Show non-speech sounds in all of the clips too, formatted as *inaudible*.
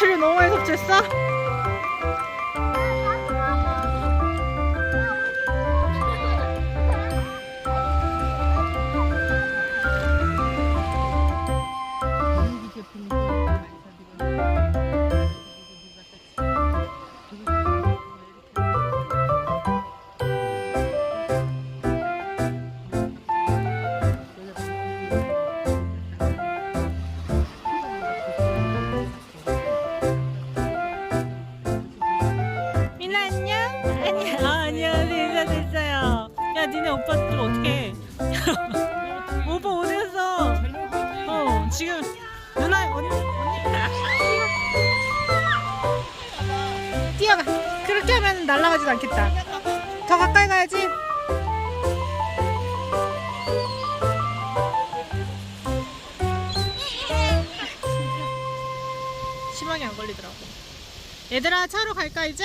야채를 너무 많이 섭취했어? 인사 됐어요. 야 니네 오빠 좀 어떡해? 오빠 어디 갔어? 어 지금 누나 언니 언니. 뛰어가. 그렇게 하면 날아가지도 않겠다. 더 가까이 가야지. 심하게 안 걸리더라고. 얘들아 차로 갈까 이제?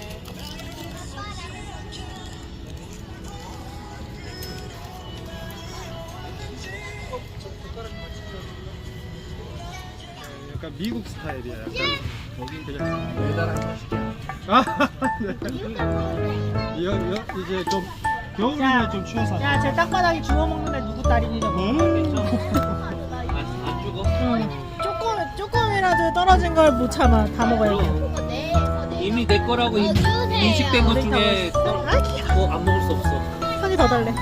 약간 미국 스타일이야. 약간 거긴 그냥 매달한 것이야. 아, 네. 이거, 이거 이제 좀 겨울이면 좀 추워서. 야, 제 땅바닥에 주워 먹는 애 누구 딸이니 저거? 안, 안 죽어? 응. 조금 조금이라도 떨어진 걸 못 참아. 다 먹어야 돼. 이미 내 거라고 인- 인식된 것 중에 아, 귀여워. 뭐안 먹을 수 없어 선이 더 달래.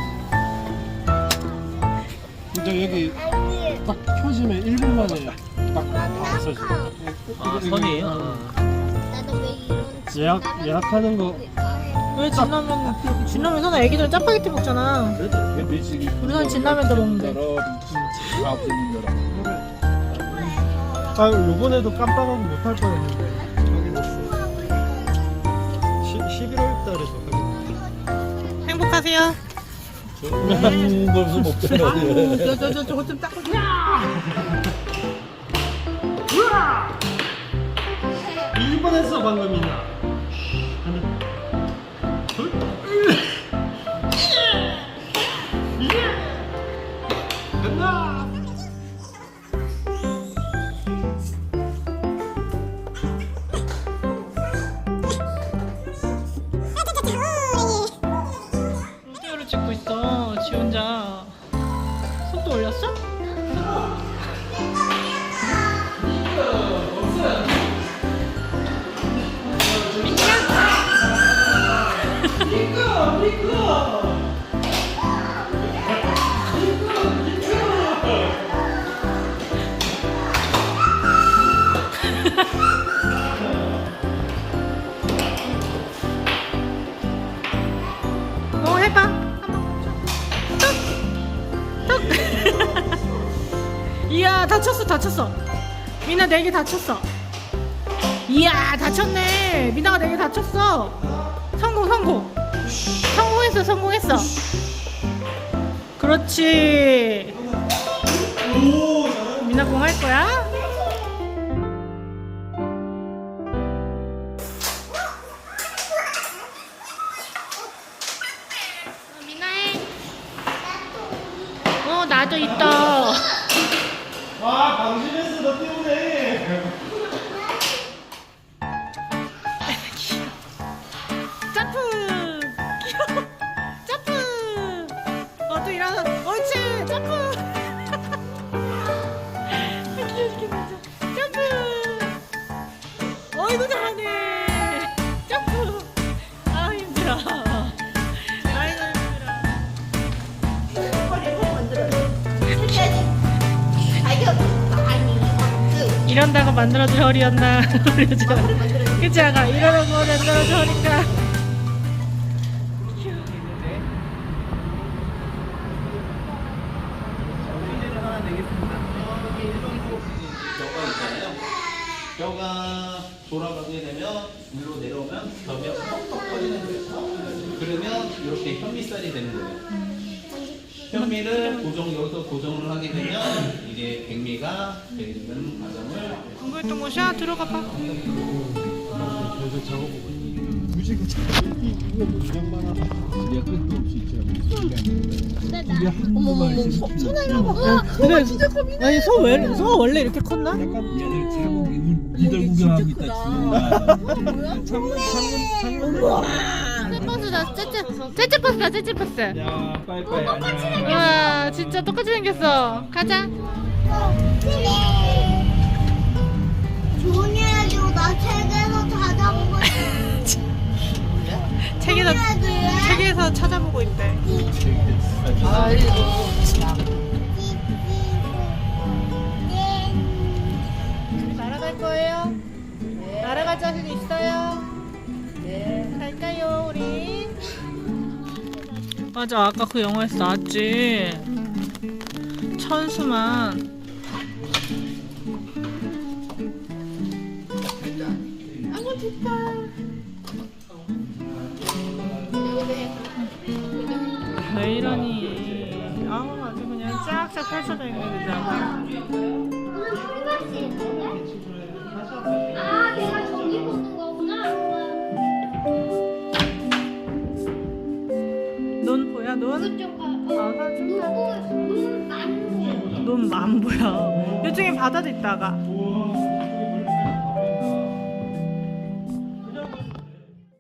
진짜 여기 딱 켜지면 1분 만에 딱 없어져. 아 선이에요? 이런 예약 예약하는 거. 왜 진라면 진라면 선아 애기들 짜파게티 먹잖아. 우리 선 진라면도 먹는데. 아 요번에도 깜빡하고 못할 뻔했는데. 시, 11월 달에도 하겠다. 행복하세요. 무슨 목표야? 저저저 저거 좀 닦고. 일 번 했어 방금이나. 하나, 둘, 됐나? 비디오를 찍고 있어. 지 혼자. 손도 올렸어? 어 해봐. 톡. *laughs* 이야 다쳤어 다쳤어. 미나 네개 다쳤어. 이야 다쳤네. 미나가 네개 다쳤어. 성공 성공. 성공했어 성공했어. 그렇지. 미나 공 할 거야? 미나해. 어 나도 있다. 아 방심했어 너 때문에. 또 일어나. 옳지! 점프! 귀여워 점프! 어이구, 잘하네. 점프! 아, 힘들어. 아이고, 힘들어. 이런다고 만들어줄 허리였나? *laughs* 그치, 아가? 이러라고 만들어줄 허니까 뼈가 돌아가게 되면 위로 내려오면 뼈가 퍽퍽 꺼지는 거예요. 그러면 이렇게 현미살이 되는 거예요. 현미를 고정 여기서 고정을 하게 되면 이게 백미가 되는 과정을 둥글둥글샤 들어가 봐 계속 작업하고 있는 굳이 그 작업이 이거 그냥 많아 우리가 끝도 없이 있잖아 어머머머 손해라고 그래 아니 소, 왜, 소 원래 이렇게 컸나? 약간 얘들 니들 구경하고 있다 주는 찌버스다 찌찌 찌찌버스다 찌찌버스. 야 빠이빠이 안녕 우와 진짜 똑같이 생겼어. 가자. 좋은 일 해주고 나 책에서 찾아본 거야 책에서 책에서 찾아보고 있대. 날아갈 날아갈 자신 있어요? 네. 갈까요, 우리? 맞아, 아까 그 영화에서 나왔지. 천수만. 왜 이러니? 아우, 아주 그냥 쫙쫙 펼쳐져 있는 거잖아. 아 내가 저 눈? 그쪽 가 아, 사진. 눈 많이 눈안 보여. 이쪽에 바다도 있다가.